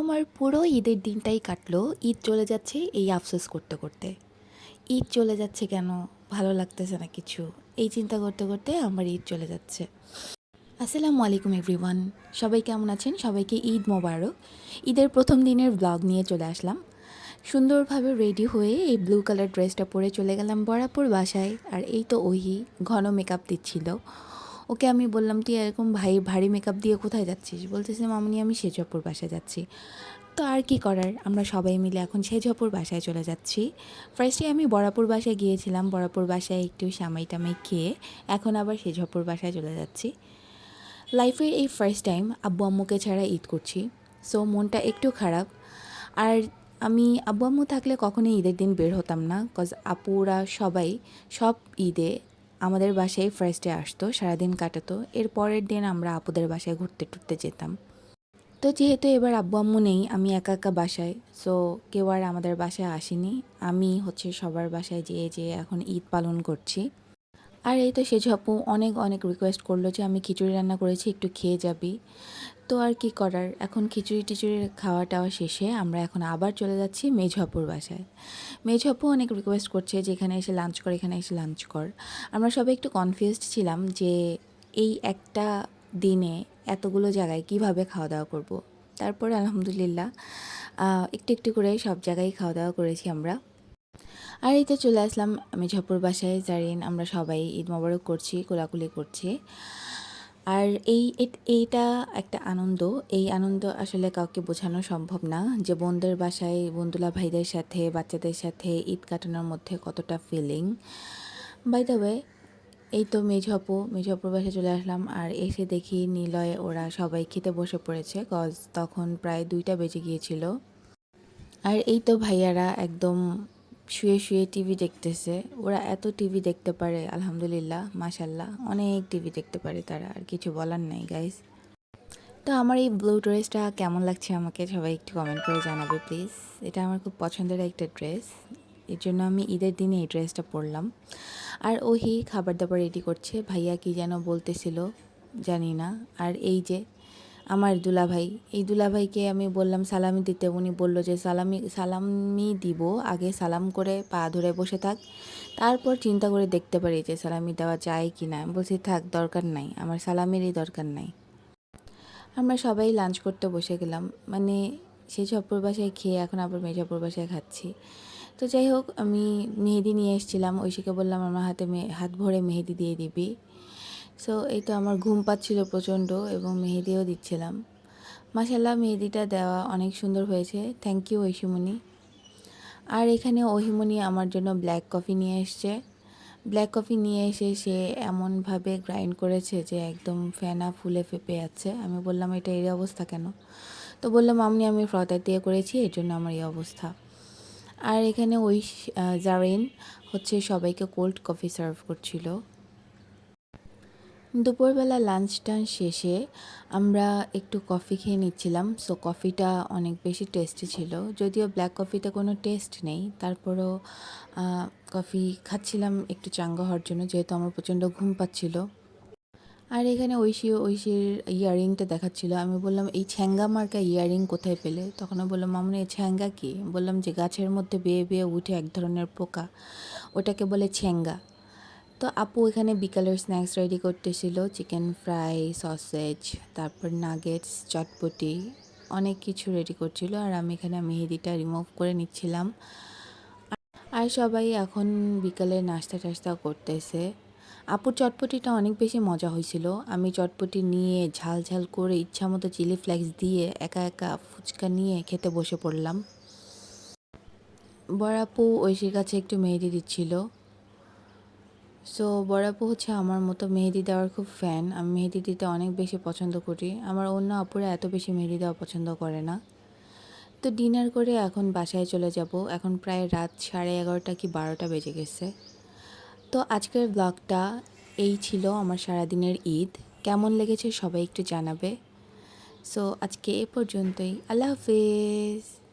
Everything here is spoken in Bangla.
আমার পুরো ঈদের দিনটাই কাটলো। ঈদ চলে যাচ্ছে এই আফসোস করতে করতে। ঈদ চলে যাচ্ছে কেন? ভালো লাগতেছে না কিছু? এই চিন্তা করতে করতে আমার ঈদ চলে যাচ্ছে। আসসালামু আলাইকুম এভরিওয়ান। সবাই কেমন আছেন? সবাইকে ঈদ মোবারক। ঈদের প্রথম দিনের ব্লগ নিয়ে চলে আসলাম। সুন্দরভাবে রেডি হয়ে এই ব্লু কালার ড্রেসটা পরে চলে গেলাম বরাপুর বাসায়। আর এই তো ওহি, ঘন মেকআপ দিচ্ছিল। ওকে আমি বললাম তুই এরকম ভাই, ভারী মেকআপ দিয়ে কোথায় যাচ্ছিস? বলতেছে, মামনি, আমি সেজপুর বাসায় যাচ্ছি। তো আর কি করার? আমরা সবাই মিলে এখন সেজপুর বাসায় চলে যাচ্ছি। ফার্স্টে আমি বরাপুর বাসায় গিয়েছিলাম। বরাপুর বাসায় একটু সামাই টামাই খেয়ে এখন আবার সেজপুর বাসায় চলে যাচ্ছি। লাইফের এই ফার্স্ট টাইম আব্বু আম্মুকে ছাড়া ঈদ করছি। সো মনটা একটু খারাপ। আর আমি, আব্বু আম্মু থাকলে কখনোই ঈদের দিন বের হতাম না। কজ আপুরা সবাই সব ঈদে আমাদের বাসায় ফার্স্টে আসতো, সারাদিন কাটাতো। এর পরের দিন আমরা আপুদের বাসায় ঘুরতে টুরতে যেতাম। তো যেহেতু এবার আব্বু আম্মু নেই, আমি একা একা বাসায়। সো কেউ আর আমাদের বাসায় আসেনি। আমি হচ্ছে সবার বাসায় যেয়ে যেয়ে এখন ঈদ পালন করছি। আর এই তো সেজু আপু অনেক অনেক রিকোয়েস্ট করল যে আমি খিচুড়ি রান্না করেছি, একটু খেয়ে যাবি। তো আর কি করার? এখন খিচুড়ি টিচুড়ি খাওয়া টাওয়া শেষে, আমরা এখন আবার চলে যাচ্ছি মেঝাপুর বাসায়। মেঝাপু অনেক রিকোয়েস্ট করছে যে এখানে এসে লাঞ্চ কর, এখানে এসে লাঞ্চ কর। আমরা সবাই একটু কনফিউজড ছিলাম যে এই একটা দিনে এতগুলো জায়গায় কীভাবে খাওয়া দাওয়া করব। তারপরে আলহামদুলিল্লাহ একটু একটু করে সব জায়গায় খাওয়া দাওয়া করেছি আমরা। আর এই তো চলে আসলাম মেঝাপুর বাসায়। জারিন, আমরা সবাই ঈদ মোবারক করছি, কোলাকুলি করছি। আর এই এইটা একটা আনন্দ। এই আনন্দ আসলে কাউকে বোঝানো সম্ভব না যে বোনদের বাসায় বন্ধুলা ভাইদের সাথে, বাচ্চাদের সাথে ঈদ কাটানোর মধ্যে কতটা ফিলিং বাই দ্য ওয়ে এই তো মেঝাপু মেঝাপুর বাসায় চলে আসলাম আর এসে দেখি নিলয়, ওরা সবাই খেতে বসে পড়েছে কজ তখন প্রায় দুইটা বেজে গিয়েছিল। আর এই তো ভাইয়ারা একদম শুয়ে শুয়ে টিভি দেখতেছে। ওরা এত টিভি দেখতে পারে, আলহামদুলিল্লাহ মাশাল্লাহ অনেক টিভি দেখতে পারে তারা, আর কিছু বলার নেই গাইস তো আমার এই ব্লু ড্রেসটা কেমন লাগছে আমাকে সবাই একটু কমেন্ট করে জানাবে প্লিজ এটা আমার খুব পছন্দের একটা ড্রেস এর জন্য আমি ঈদের দিনে এই ড্রেসটা পরলাম। আর ওহি খাবার দাবার রেডি করছে। ভাইয়া কি যেন বলতেছিল, জানি না। আর এই যে আমার দুলাভাই। এই দুলাভাইকে আমি বললাম, সালামি দিতে। উনি বলল যে, সালামি সালামি দিব। আগে সালাম করে পা ধরে বসে থাক। তারপর চিন্তা করে দেখতে পারি যে, সালামি দেওয়া যায় কি না। বলছি, থাক, দরকার নাই। আমার সালামেরই দরকার নাই। আমরা সবাই লাঞ্চ করতে বসে গেলাম। মানে সেই চপ্পর বাসায় খেয়ে এখন আবার মেয়ে মেজাপুর বাসায় খাচ্ছি। তো যাই হোক, আমি মেহেদি নিয়ে এসেছিলাম। ঐশীকে বললাম, আমার হাতে হাত ভরে মেহেদি দিয়ে দিবি। সো এই তো আমার ঘুম পাচ্ছিল প্রচণ্ড এবং মেহেদিও দিচ্ছিলাম। মাসাল্লাহ মেহেদিটা দেওয়া অনেক সুন্দর হয়েছে। Thank you ঐশীমণি। আর এখানে ওহিমণি আমার জন্য ব্ল্যাক কফি নিয়ে এসছে। ব্ল্যাক কফি নিয়ে এসে সে এমনভাবে গ্রাইন্ড করেছে যে একদম ফেনা ফুলে ফেপে যাচ্ছে। আমি বললাম, এটা এই অবস্থা কেন? তো বললাম আমি আমি ফ্রতার দিয়ে করেছি, এর জন্য আমার এই অবস্থা। আর এখানে ওই জারিন হচ্ছে সবাইকে কোল্ড কফি সার্ভ করছিল। দুপুরবেলা লাঞ্চ টান শেষে আমরা একটু কফি খেয়ে নিচ্ছিলাম। সো কফিটা অনেক বেশি টেস্টি ছিল। যদিও ব্ল্যাক কফিতে কোনো টেস্ট নেই। তারপরও কফি খাচ্ছিলাম একটু চাঙ্গা হওয়ার জন্য, যেহেতু আমার প্রচণ্ড ঘুম পাচ্ছিল। আর এখানে ঐশী, ঐশীর ইয়াররিংটা দেখাচ্ছিল। আমি বললাম, এই ছ্যাঙ্গা মার্কা ইয়াররিং কোথায় পেলে? তখন বললাম মামনি এই ছ্যাঙ্গা কি? বললাম যে, গাছের মধ্যে বেয়ে বেয়ে উঠে এক ধরনের পোকা। ওটাকে বলে ছ্যাঙ্গা। তো আপু এখানে বিকালের স্ন্যাক্স রেডি করতেছিল চিকেন ফ্রাই সসেজ তারপর নাগেটস চটপটি, অনেক কিছু রেডি করছিল আর আমি এখানে মেহেদিটা রিমুভ করে নিচ্ছিলাম। আর সবাই এখন বিকালে নাস্তা টাস্তা করতেছে। আপুর চটপটিটা অনেক বেশি মজা হয়েছিল। আমি চটপটি নিয়ে ঝাল ঝাল করে ইচ্ছা মতো চিলি ফ্লেক্স দিয়ে একা একা ফুচকা নিয়ে খেতে বসে পড়লাম। বড় আপু ঐশীর কাছে একটু মেহেদি দিচ্ছিল। সো বড়াপু হচ্ছে আমার মতো মেহেদি দেওয়ার খুব ফ্যান আমি মেহেদি দিতে অনেক বেশি পছন্দ করি। আমার অন্য আপুরা এত বেশি মেহেদি দেওয়া পছন্দ করে না। তো ডিনার করে এখন বাসায় চলে যাব। এখন প্রায় রাত সাড়ে এগারোটা কি বারোটা বেজে গেছে। তো আজকের ব্লগটা এই ছিল আমার সারাদিনের ঈদ। কেমন লেগেছে সবাই একটু জানাবে। সো আজকে এ পর্যন্তই। আল্লাহ হাফিজ।